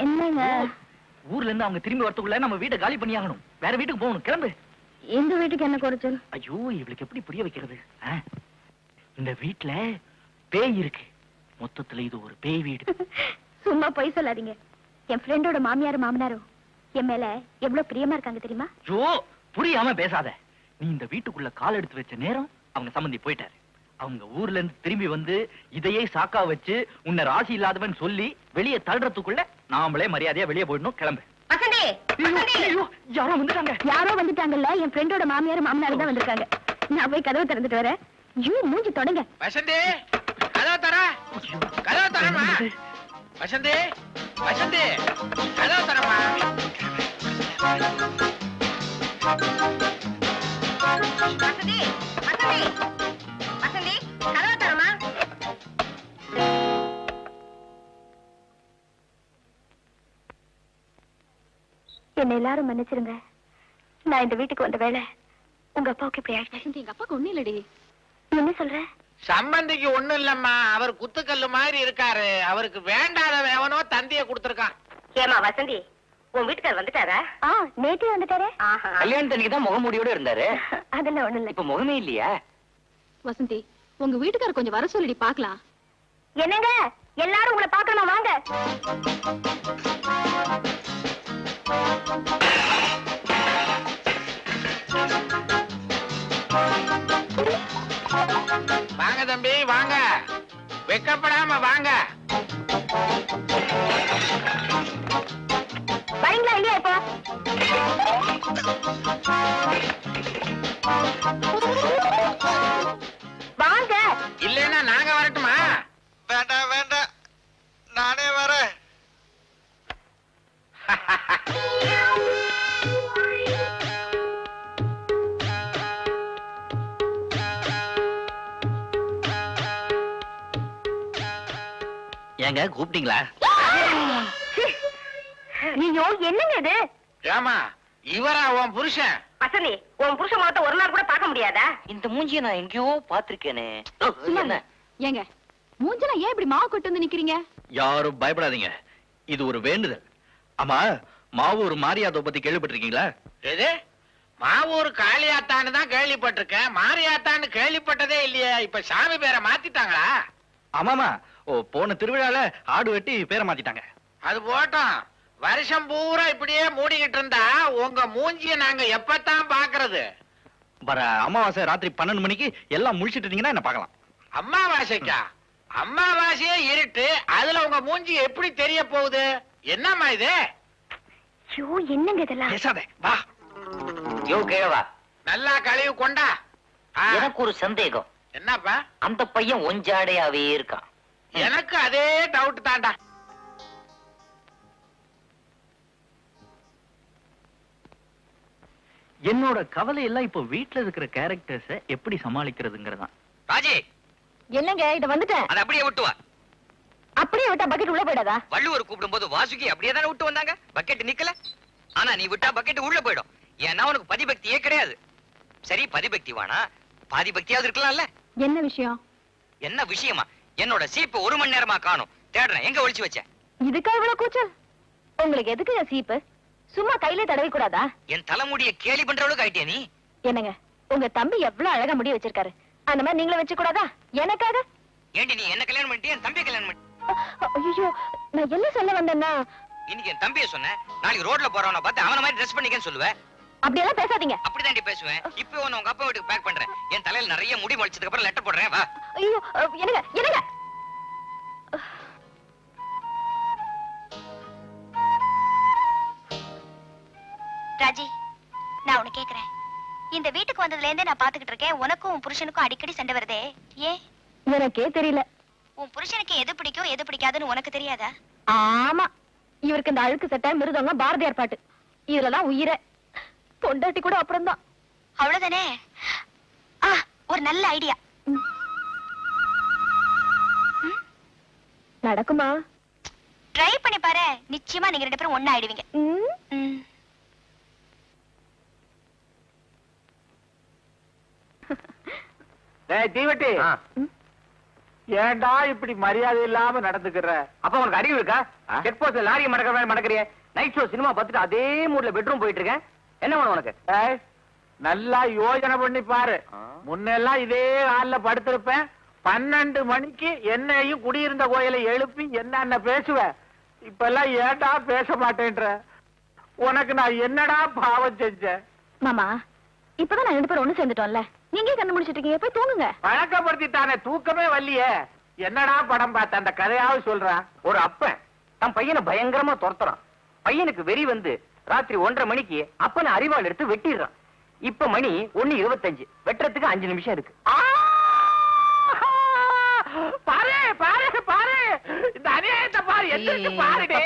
என்னங்க? ஊர்ல இருந்து அவங்க திரும்பி வரதுக்குள்ள நம்ம வீட்டை காலி பண்ணியாகணும். வேற வீட்டுக்கு போகணும். கிளம்பு. இந்த வீட்டுக்கு என்ன குறைச்சல் ஐயோ இவளுக்கு எப்படி புரிய வைக்கிறது? இந்த வீட்ல பேய் இருக்கு. மொத்தத்துல இது ஒரு பேய் வீடு. சும்மா பொய் சொல்லாதீங்க. என் ஃப்ரெண்டோட மாமியாரும் மாமனாரும் என் மேல எவ்வளவு பிரியமா இருக்காங்க தெரியுமா? ஐயோ புரியாம பேசாத. நீ இந்த வீட்டுக்குள்ள கால் எடுத்து வச்ச நேரம் அவங்க சம்மந்தி போயிட்டாரு. அவங்க ஊர்ல இருந்து திரும்பி வந்து இதையே சாக்கா வச்சு உன்னை ராசி இல்லாதவன் சொல்லி வெளியே தள்ளுறதுக்குள்ள நாமளே மரியாதையா வெளியே போயிடணும் கிளம்பு. வசந்தி ஐயோ, ஐயோ, யாரோ வந்துட்டாங்க. யாரோ வந்துட்டாங்கல்ல என் ஃப்ரெண்டோட மாமியாரும் மாமனாரும் தான் வந்திருக்காங்க. நான் போய் கதவை திறந்துட்டு வரேன். ஐயோ மூஞ்சி தொடங்க. வசந்தி கதவு தர. கதவு தரமா? வசந்தி வசந்தி கதவு தரமா என்ன எல்லாரும் மன்னிச்சிருங்க. நான் இந்த வீட்டுக்கு வந்த வேலை உங்க அப்பாவுக்கு இப்படி ஆயிடுச்சு. எங்க அப்பாவுக்கு ஒண்ணு இல்லடி. என்ன சொல்ற? சம்பந்திக்கு ஒண்ணும் இல்லம்மா. அவர் குத்துக்கல்லு மாதிரி இருக்காரு. அவருக்கு வேண்டாத எவனோ தந்திய கொடுத்திருக்கான். ஏமா வசந்தி உன் வீட்டுக்கார் வந்துட்டாரா? ஆ நேற்று வந்துட்டாரே. கல்யாணத்தன்னைக்கு தான் முகமூடியோட இருந்தாரு. அதெல்லாம் ஒண்ணு இல்ல. இப்ப முகமே இல்லையா? வசந்தி உங்க வீட்டுக்காரர் கொஞ்சம் வர சொல்லிடி பாக்கலாம் என்னங்க? எல்லாரும் உங்களை பார்க்கணும்? வாங்க. வாங்க தம்பி வாங்க. வெக்கப்படாம வாங்க. வரீங்களா இல்லையா இப்போ? கூப்பிட்டீங்களா? ஐயோ என்னங்க இது ஏமா இவரா உன் புருஷன்? வசந்தி உன் புருஷ முகத்தை ஒரு நாள் கூட பார்க்க முடியாதா? இந்த மூஞ்சிய நான் எங்கேயோ பாத்திருக்கேனே ஏங்க மூஞ்சல ஏன் இப்படி மாவு கொண்டு வந்து நிக்கிறீங்க? யாரும் பயப்படாதீங்க. இது ஒரு வேண்டுதல். ஆமா மாவு ஒரு மாரியாதை பத்தி கேள்விப்பட்டிருக்கீங்களா? எது? மாவூர் காளியாத்தான்னு தான் கேள்விப்பட்டிருக்கேன். மாரியாத்தான்னு கேள்விப்பட்டதே இல்லையே. இப்ப சாமி பேரை மாத்திட்டாங்களா? ஆமாமா ஓ போன திருவிழால ஆடு வெட்டி பேரை மாத்திட்டாங்க. அது போட்டோம். வருஷம் பூரா இப்படியே மூடிக்கிட்டு இருந்தா உங்க மூஞ்சிய நாங்க எப்பத்தான் பாக்குறது? வர அமாவாசை ராத்திரி பன்னெண்டு மணிக்கு எல்லாம் முழிச்சிட்டு இருந்தீங்கன்னா என்ன பார்க்கலாம்? அம்மாவாசைக்கா? அம்மாவாசையே இருட்டு. அதுல உங்க மூஞ்சி எப்படி தெரிய போகுது? என்னம்மா இது? ஐயோ என்னங்க இதெல்லாம்? பேசாதே வா. யோ கிழவா நல்லா கழுவி கொண்டா. ஆ, எனக்கு ஒரு சந்தேகம். என்னப்பா? அந்த பையன் ஒஞ்சாடையாவே இருக்கான். எனக்கு அதே டவுட் தான்டா. என்னோட கவலை எல்லாம் இப்போ வீட்ல இருக்கிற கேரக்டர்ஸ எப்படி சமாளிக்கிறதுங்கிறதான். ராஜி! என்னங்க இத வந்துட்டேன். அதை அப்படியே விட்டு வா. அப்படியே விட்டா பக்கெட் உள்ள போயிடாதா? வள்ளுவர் கூப்பிடும் போது வாசுகி அப்படியே தானே விட்டு வந்தாங்க? பக்கெட் நிக்கல. ஆனா நீ விட்டா பக்கெட் உள்ள போயிடும். ஏன்னா உனக்கு பதிபக்தியே கிடையாது. சரி பதிபக்தி வானா? பாதி பக்தியாவது இருக்கலாம்ல. என்ன விஷயம்? என்ன விஷயமா? என்னோட சீப்பு ஒரு மணி நேரமா காணும். தேடுறேன். எங்க ஒளிச்சு வச்ச? இதுக்கா இவ்வளவு கூச்சல்? உங்களுக்கு எதுக்குங்க சீப்பு? சும்மா கையில தடவி கூடாதா? என் தலைமுடிய கேலி பண்ற அளவுக்கு ஆயிட்டியா நீ? என்னங்க உங்க தம்பி எவ்வளவு அழகா முடி வச்சிருக்காரு. அந்த மாதிரி நீங்களும் வச்சு கூடாதா? எனக்காக? ஏண்டி நீ என்ன கல்யாணம் பண்ணிட்டு என் தம்பியை கல்யாணம் பண்ணி ஐயோ நான் என்ன சொல்ல வந்தேன்னா இன்னைக்கு என் தம்பியை சொன்னேன். நாளைக்கு ரோட்ல போறவன பார்த்து அவன மாதிரி ட்ரெஸ் பண்ணிக்கன்னு சொல்லுவேன் அப்படியெல்லாம் பேசாதீங்க. அப்படிதாண்டி பேசுவேன். இப்போ உன்னை உங்க அப்பா வீட்டுக்கு பேக் பண்றேன். என் தலையில நிறைய முடி முளைச்சதுக்கு அப்புறம் லெட்டர் போடுறேன் வா. ஐயோ என்னங்க என்னங்க? ராஜி நான் உனக்கு கேக்குறேன். இந்த வீட்டுக்கு வந்ததுல இருந்தே நான் பாத்துக்கிட்டு இருக்கேன். உனக்கும் உன் புருஷனுக்கும் அடிக்கடி சண்டை வருதே. ஏன் எனக்கே தெரியல. உன் புருஷனுக்கு எது பிடிக்கும் எது பிடிக்காதுன்னு உனக்கு தெரியாதா? ஆமா. இவருக்கு இந்த அழுக்கு சட்டை மிருதங்க பாரதியார் பாட்டு. இதுலதான் உயிரை. பொண்டாட்டி கூட அப்புறம்தான். அவ்வளவுதானே? ஆ ஒரு நல்ல ஐடியா. நடக்குமா? ட்ரை பண்ணி பாரு. நிச்சயமா நீங்க ரெண்டு பேரும் ஒண்ணா ஆயிடுவீங்க. தீவட்டி. ஏன்டா இப்படி மரியாதை இல்லாம நடந்துக்கிற? அப்ப உனக்கு அறிவு இருக்கா? செக் போஸ்ட்ல லாரி மடக்கிற மாதிரி மடக்கிறிய. நைட் ஷோ சினிமா பார்த்துட்டு அதே மூட்ல பெட்ரூம் போயிட்டு இருக்கேன். என்ன வேணும் உனக்கு? நல்லா யோசனை பண்ணி பாரு. முன்னெல்லாம் இதே ஹால்ல படுத்திருப்பேன். பன்னெண்டு மணிக்கு என்னையும் குடியிருந்த கோயிலை எழுப்பி என்னென்ன பேசுவ? இப்பெல்லாம் ஏன்டா பேச மாட்டேன்ற? உனக்கு நான் என்னடா பாவம் செஞ்சேன்? மாமா இப்பதான் நான் ரெண்டு பேரும் ஒண்ணு சேர்ந்துட்டோம்ல. நீங்க கண்ணு முடிச்சிட்டு இருக்கீங்க? போய் தூங்குங்க. பழக்கப்படுத்திட்டானே தூக்கமே வரலையே. என்னடா படம் பார்த்த? அந்த கதையாவது சொல்றான் ஒரு அப்பன் தன் பையனை பயங்கரமா துரத்துறான். பையனுக்கு வெறி வந்து ராத்திரி ஒன்றரை மணிக்கு அப்பனை அறிவாள் எடுத்து வெட்டிடுறான். இப்ப மணி ஒண்ணு இருபத்தஞ்சு. வெட்டுறதுக்கு அஞ்சு நிமிஷம் இருக்கு. ஆ! பாரு பாரு பாரு. இந்த அநியாயத்தை பாரு. எந்திரிச்சு பாருடே.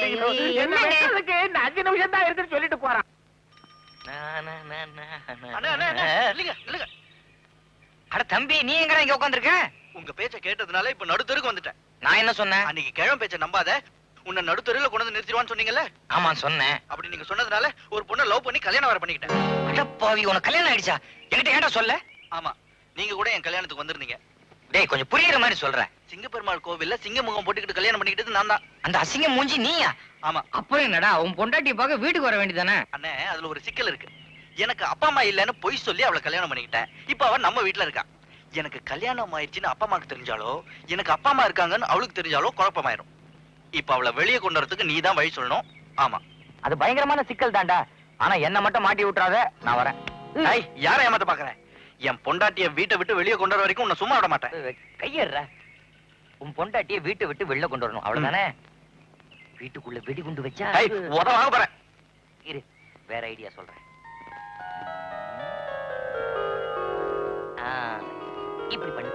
ஐயோ, என்ன வெட்டுறதுக்கு இந்த அஞ்சு நிமிஷம் தான் இருக்குன்னு சொல்லிட்டு போறான். அட தம்பி நீ எங்கடா இங்க உட்காந்துருக்க உங்க பேச்ச கேட்டதுனால இப்ப நடுத்தருக்கு வந்துட்டேன். நான் என்ன சொன்னேன்? அன்னைக்கு கிழமை பேச்ச நம்பாத. உன்னை நடுத்தருல கொண்டு வந்து நிறுத்திடுவான்னு சொன்னீங்கல்ல? ஆமா சொன்னேன். அப்படி நீங்க சொன்னதுனால ஒரு பொண்ணை லவ் பண்ணி கல்யாணம் வர பண்ணிக்கிட்டேன். அடப்பாவி உனக்கு கல்யாணம் ஆயிடுச்சா? என்கிட்ட ஏன்டா சொல்ல? ஆமா நீங்க கூட என் கல்யாணத்துக்கு வந்திருந்தீங்க. டேய் கொஞ்சம் புரியுற மாதிரி சொல்றேன் சிங்கப்பெருமாள் கோவில்ல சிங்க முகம் போட்டுக்கிட்டு கல்யாணம் பண்ணிக்கிட்டது நான் தான். அந்த அசிங்க மூஞ்சி நீயா? ஆமா. அப்புறம் என்னடா உன் பொண்டாட்டி பார்க்க வீட்டுக்கு வர வேண்டியதானே அண்ணே அதுல ஒரு சிக்கல் இருக்கு. எனக்கு அப்பா அம்மா இல்லைன்னு பொய் சொல்லி அவளை கல்யாணம் பண்ணிக்கிட்டேன். இப்ப அவ நம்ம வீட்ல இருக்கா. எனக்கு கல்யாணம் ஆயிடுச்சுன்னு அப்பா அம்மாக்கு தெரிஞ்சாலோ எனக்கு அப்பா அம்மா இருக்காங்கன்னு அவளுக்கு தெரிஞ்சாலோ குழப்பமாயிரும். இப்ப அவளை வெளியே கொண்டு வரதுக்கு நீ தான் வழி சொல்லணும். ஆமா. அது பயங்கரமான சிக்கல் தான்டா. ஆனா என்ன மட்டும் மாட்டி விட்டுறாத நான் வரேன். ஐய் யாரை ஏமாத்த பாக்குறேன் என் பொண்டாட்டிய வீட்டை விட்டு வெளியே கொண்டு வர வரைக்கும் உன்னை சும்மா விட மாட்டேன். கையேறா உன் பொண்டாட்டிய வீட்டை விட்டு வெளில கொண்டு வரணும். அவ்வளவுதானே? வீட்டுக்குள்ள வெடிகுண்டு வச்சா? ஐய் உத வாங்க போறேன். இரு வேற ஐடியா சொல்றேன். இப்படி பண்ணு.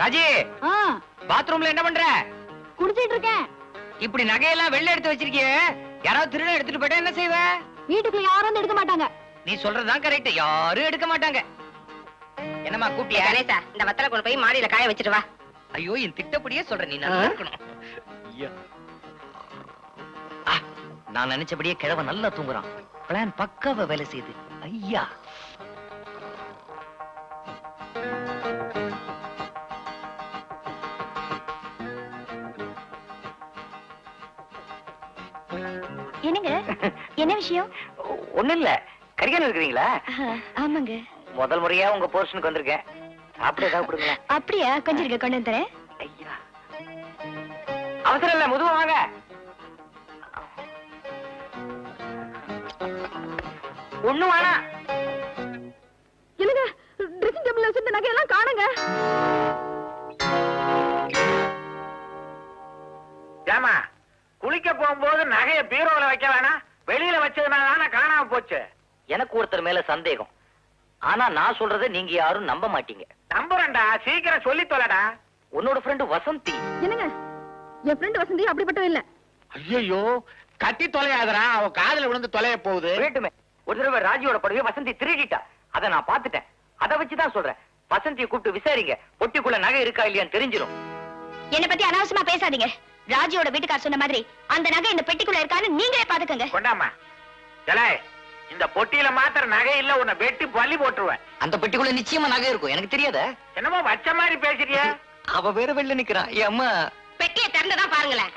ராஜி பாத்ரூம்ல என்ன பண்ற? குடிச்சிட்டு இருக்கேன் இப்படி நகையெல்லாம் வெளில எடுத்து வச்சிருக்கியே யாராவது திருட எடுத்துட்டு போயிட்டா என்ன செய்வ? வீட்டுக்குள்ள யாரும் வந்து எடுக்க மாட்டாங்க. நீ சொல்றதுதான் கரெக்ட் யாரும் எடுக்க மாட்டாங்க. என்னம்மா கூட்டியா கணேசா இந்த வத்தல கொண்டு போய் மாடியில காய வச்சிட்டு வா. ஐயோ என் திட்டப்படியே சொல்ற நீ நல்லா இருக்கணும். நான் நினைச்சபடியே கிழவ நல்லா தூங்குறான். பிளான் பக்காவ வேலை செய்யுது. ஐயா. என்னங்க? என்ன விஷயம்? ஒண்ணு இல்ல கரிகாலம் இருக்கிறீங்களா ஆமாங்க. முதல் முறையா உங்க போர்ஷனுக்கு வந்திருக்கேன். சாப்பிட ஏதாவது கொடுங்களேன். அப்படியா? கொஞ்சம் இருக்க கொண்டு வந்து தரேன். ஐயா. அவசரம் இல்ல முதுவா வாங்க. ஒண்ணு வேணாம் இல்லங்க ட்ரெஸ்ஸிங் டேபிள்ல வச்சிருந்த நகையெல்லாம் காணுங்க. ஏமா குளிக்க போகும்போது நகைய பீரோல வைக்க வேணாம் வெளியில வச்சதுனால காணாம போச்சு? எனக்கு ஒருத்தர் மேல சந்தேகம். ஆனா நான் சொல்றதை நீங்க யாரும் நம்ப மாட்டீங்க. நம்புறேன்டா சீக்கிரம் சொல்லி தொலைடா. உன்னோட ஃப்ரெண்டு வசந்தி. என்னங்க? என் ஃப்ரெண்ட் வசந்தி அப்படிப்பட்டவ இல்ல. ஐயோ கட்டி தொலையாதடா. அவ காதுல விழுந்து தொலைய போகுது. வேட்டுமே ஒரு தடவை ராஜியோட படவே வசந்தி திருடிட்டா. அத நான் பாத்துட்டேன் அத வச்சுதான் சொல்றேன். வசந்தியை கூப்பிட்டு விசாரிங்க. பொட்டிக்குள்ள நகை இருக்கா இல்லையான்னு தெரிஞ்சிடும் என்ன பத்தி அனாவசியமா பேசாதீங்க. ராஜியோட வீட்டுக்கார் சொன்ன மாதிரி அந்த நகை இந்த பெட்டிக்குள்ள இருக்கான்னு நீங்களே பாத்துக்கங்க கொண்டாமா ஏலே, இந்த பொட்டியில மாத்திர நகை இல்ல உன்னை வெட்டி பள்ளி போட்டுருவேன். அந்த பெட்டிக்குள்ள நிச்சயமா நகை இருக்கும். எனக்கு தெரியாத? என்னமோ வச்ச மாதிரி பேசுறிய. அவ வேற வெளில நிக்கிறான். என் அம்மா. பெட்டியை திறந்துதான் பாருங்களேன்.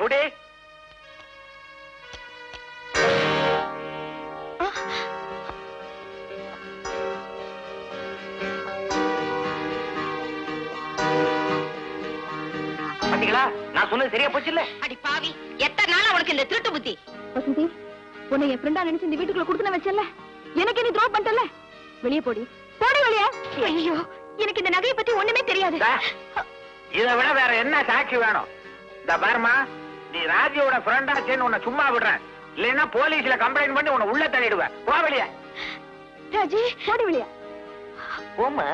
நான் சொன்னது சரியா போச்சு இல்ல அடி பாவி எத்தனை நாள் உனக்கு இந்த திருட்டு புத்தி? வசந்தி உன்னை என் ஃப்ரெண்டா நினைச்சு இந்த வீட்டுக்குள்ள கொடுத்து வச்சல எனக்கு நீ த்ரோ பண்ணிட்டல வெளியே போடி. போடி வெளியே. ஐயோ எனக்கு இந்த நகையை பத்தி ஒண்ணுமே தெரியாது. இதை விட வேற என்ன சாட்சி வேணும்? இந்த பாருமா நீ ராஜியோட உன்னை சும்மா விடுறேன். இல்லைன்னா போலீஸ்ல கம்ப்ளைண்ட் பண்ணி உன்னை உள்ள தள்ளிடுவேன். போ வெளியே. ராஜி. போடி வெளியே. போமா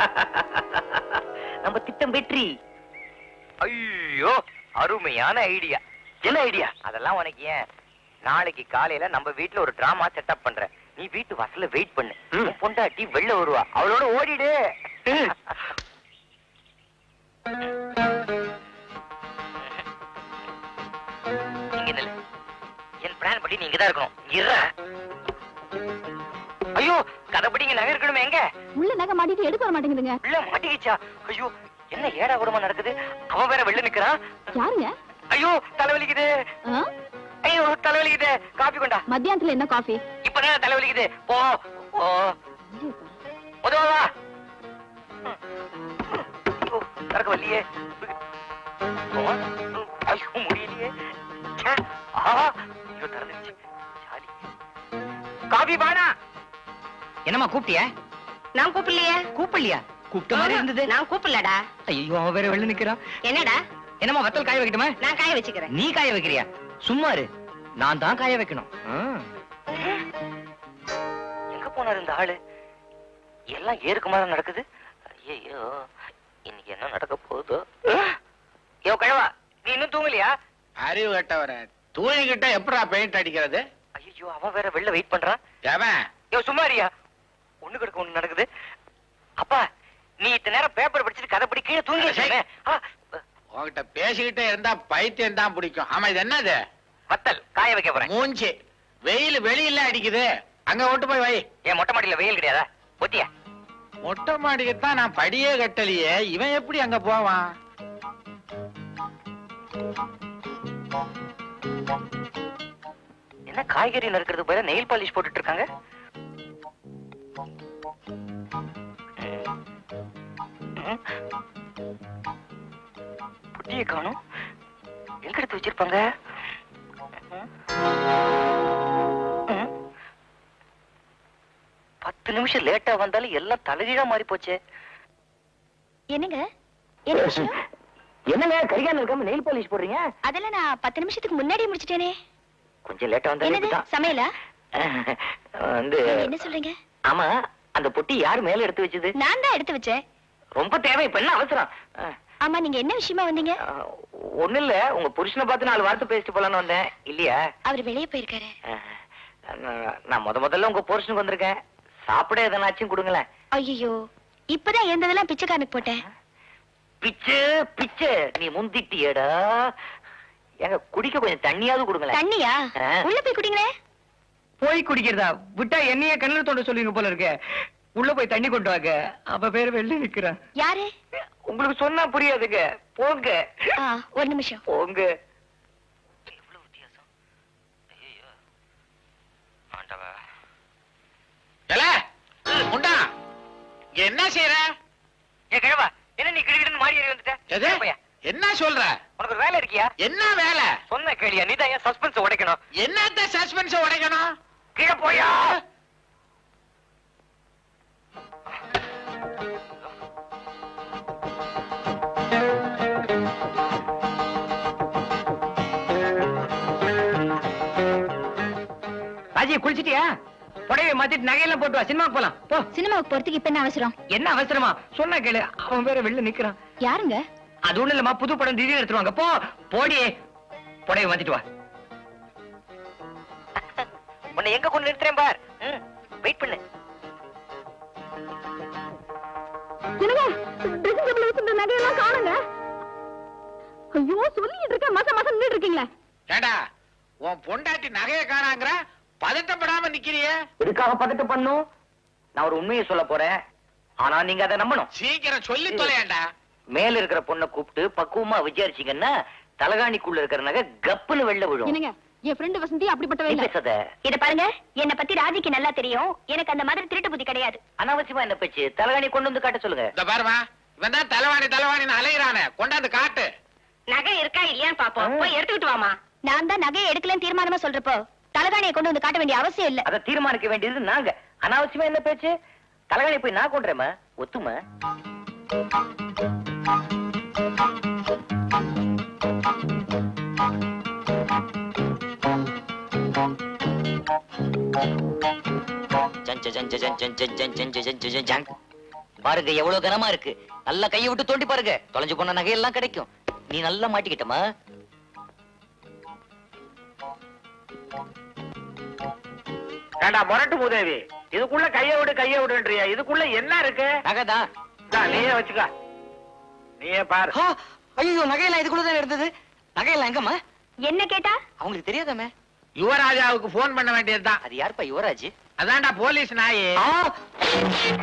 நம்ம திட்டம் வெற்றி. ஐயோ அருமையான ஐடியா. என்ன ஐடியா? அதெல்லாம் உனக்கு ஏன்? நாளைக்கு காலையில நம்ம வீட்ல ஒரு டிராமா செட்டப் பண்றேன் நீ வீட்டு வாசல்ல வெயிட் பண்ணு. உன் பொண்டாட்டி வெளில வருவா. அவளோட ஓடிடு. என் பிளான் படி நீங்க தான் இருக்கணும். இற ஐயோ கதைப்படி இங்க நகை இருக்கணுமே எங்க? உள்ள நகை மாட்டிட்டு எடுக்க வர மாட்டேங்குதுங்க. உள்ள மாட்டிக்கிச்சா? ஐயோ என்ன ஏடா கூடமா நடக்குது? அவன் வேற வெளில நிக்கிறான் யாருங்க? ஐயோ தலைவலிக்குது? ஐயோ தலைவலிக்குது காபி கொண்டா. மத்தியானத்துல என்ன காஃபி இப்பதான் தலைவலிக்குது போ போ. உதவா நடக்க வரலையே. ஐயோ முடியலையே. ஆஹா. என்னம்மா கூப்பிட்டியா? நான் கூப்பிடலையே. கூப்பிடலையா? கூப்பிட்ட மாதிரி இருந்தது. நான் கூப்பிடலடா. ஐயோ அவன் வேற வெளில நிக்கிறான். என்னடா? என்னம்மா வத்தல் காய வைக்கட்டுமா? நான் காய வச்சுக்கிறேன். நீ காய வைக்கிறியா? சும்மா இரு. நான் தான் காய வைக்கணும். எங்க போனாரு இந்த ஆளு? எல்லாம் ஏறுக்கு மாதிரி நடக்குது. ஐயோ இன்னைக்கு என்ன நடக்க போகுதோ? யோ கழவா நீ இன்னும் தூங்கலையா? அறிவு கட்டவர தூங்கிக்கிட்ட எப்படா பெயிண்ட் அடிக்கிறது? ஐயோ அவன் வேற வெளில வெயிட் பண்றான். யோ சும்மா இருயா ஒண்ணு கிடக்க ஒண்ணு நடக்குது. அப்பா நீ இத்தனை நேரம் பேப்பர் படிச்சுட்டு கதை படி கீழே தூங்கி உன்கிட்ட பேசிக்கிட்டே இருந்தா பைத்தியம் தான் பிடிக்கும். ஆமா இது என்னது? வத்தல் காய வைக்க போறேன். மூஞ்சி. வெயில் வெளியில அடிக்குது. அங்க ஓட்டு போய் வை. ஏன் மொட்டை மாடியில வெயில் கிடையாதா? ஒத்தியா மொட்டை மாடிக்கு தான் நான் படியே கட்டலையே. இவன் எப்படி அங்க போவான்? என்ன காய்கறி நறுக்கிறது பதிலா நெயில் பாலிஷ் போட்டுட்டு இருக்காங்க? புட்டியை காணும். எங்க எடுத்து வச்சிருப்பாங்க. பத்து நிமிஷம் லேட்டா வந்தாலும் எல்லாம் தலைகீழா மாறி போச்சே. என்னங்க? என்ன விஷயம்? என்னங்க? கரிகாலம் இருக்காம நெயில் பாலிஷ் போடுறீங்க? அதெல்லாம் நான் பத்து நிமிஷத்துக்கு முன்னாடியே முடிச்சிட்டேனே. கொஞ்சம் லேட்டா இப்படிதான். சமையலா? வந்து என்ன சொல்றீங்க? ஆமா அந்த பொட்டி யார் மேல எடுத்து வச்சது? நான் தான் எடுத்து வச்சேன். ரொம்ப தேவை இப்ப என்ன அவசரம்? ஆமா நீங்க என்ன விஷயமா வந்தீங்க? அஹ், ஒண்ணும் இல்ல உங்க புருஷனை பார்த்து நாலு வார்த்தை பேசிட்டு போலான்னு வந்தேன். இல்லையா? அவர் வெளியே போயிருக்காரு. நான் முத முதல்ல உங்க புருஷனுக்கு வந்திருக்கேன். சாப்பிட எதனாச்சும் கொடுங்களேன். ஐயோ இப்பதான் இருந்ததெல்லாம் பிச்சைக்காரனுக்கு போட்டேன். பிச்சு பிச்சு நீ முந்திட்டியடா. எங்க குடிக்க கொஞ்சம் தண்ணியாவது கொடுங்களேன். தண்ணியா. உள்ள போய் குடிங்களே போய் குடிக்கிறதா? விட்டா என்னைய கண்ணில் தோண்ட சொல்லுவீங்க போல இருக்க. உள்ள போய் தண்ணி கொண்டு வாங்க. அவ பேரு வெளில நிக்கிறான். யாரு? உங்களுக்கு சொன்னா புரியாதுங்க. போங்க. ஆ, ஒரு நிமிஷம். போங்க. என்ன செய்யற ஏ கிழவா என்ன நீ கிடுகிடுன்னு மாறி ஏறி வந்துட்ட? ஏன் என்ன சொல்ற? உனக்கு வேலை இருக்கியா? என்ன வேலை? சொன்ன கேளியா நீ தான் ஏன் சஸ்பென்ஸ் உடைக்கணும். என்னத்த சஸ்பென்ஸ் உடைக்கணும்? கீழே போயா. ராஜி குளிச்சிட்டியா? புடவை மாத்திட்டு நகையெல்லாம் போட்டு வா சினிமாக்கு போலாம். போ. சினிமாவுக்கு போறதுக்கு இப்ப என்ன அவசரம்? என்ன அவசரமா? சொன்னா கேளு. அவன் வேற வெளில நிக்கிறான். யாருங்க? அது ஒண்ணு இல்லம்மா புது படம் திடீர்னு எடுத்துருவாங்க போ. போடி. புடவை மாத்திட்டு வா. உன்னை எங்க கொண்டு நிறுத்துறேன் பார்? வெயிட் பண்ணு. என்னங்க ட்ரெஸ்ஸிங் டேபிள் வச்சிருந்த நகையெல்லாம் காணுங்க. ஐயோ சொல்லிட்டு இருக்க மாசம் மாசம் நின்னுட்டு இருக்கீங்களே. ஏண்டா உன் பொண்டாட்டி நகைய காணாங்கிற? பதட்டப்படாம நிக்கிறியே? எதுக்காக பதட்ட பண்ணும்? நான் ஒரு உண்மையை சொல்ல போறேன். ஆனா நீங்க அதை நம்பணும். சீக்கிரம் சொல்லி தொலையாண்டா. மேல இருக்கிற பொண்ணை கூப்பிட்டு பக்குவமா விசாரிச்சீங்கன்னா தலகாணிக்குள்ள இருக்கிற நகை கப்புன்னு வெளில விழும். என் ஃப்ரெண்டு வசந்தி அப்படிப்பட்டவே பேசாத. இத பாருங்க என்ன பத்தி ராஜிக்கு நல்லா தெரியும். எனக்கு அந்த மாதிரி திருட்டு புத்தி கிடையாது. அனாவசியமா என்ன பேச்சு? தலகாணி கொண்டு வந்து காட்ட சொல்லுங்க. இந்த பாருமா இவன் தான் தலைவாணி தலைவாணின்னு அலையிறானே. கொண்டாந்து காட்டு. நகை இருக்கா இல்லையான்னு பாப்போம். போய் எடுத்துக்கிட்டு வாமா. நான் தான் நகையை எடுக்கலன்னு தீர்மானமா சொல்றப்போ. தலகாணியை கொண்டு வந்து காட்ட வேண்டிய அவசியம் இல்ல அதை தீர்மானிக்க வேண்டியது நாங்க அனாவசியமா என்ன பேச்சு தலகாணி போய் நான் கொண்டுறேமா ஒத்துமா பாருங்க எவ்வளவு கனமா இருக்கு நல்லா கையை விட்டு தோண்டி பாருங்க தொலைஞ்சு போன நகையெல்லாம் கிடைக்கும் நீ நல்லா மாட்டிக்கிட்டமா ஏண்டா முரட்டு மூதேவி? இதுக்குள்ள கைய விடு கைய விடுன்றியா? இதுக்குள்ள என்ன இருக்கு? நகைதான் நீயே வச்சுக்க. நீயே பாரு. ஐயோ நகையெல்லாம் இதுக்குள்ளதான் இருந்தது நகையெல்லாம் எங்கம்மா? என்ன கேட்டா? அவங்களுக்கு தெரியாதாமே? யுவராஜாவுக்கு போன் பண்ண வேண்டியதுதான். அது யாருப்பா யுவராஜ்? அதான்டா போலீஸ் நாயே.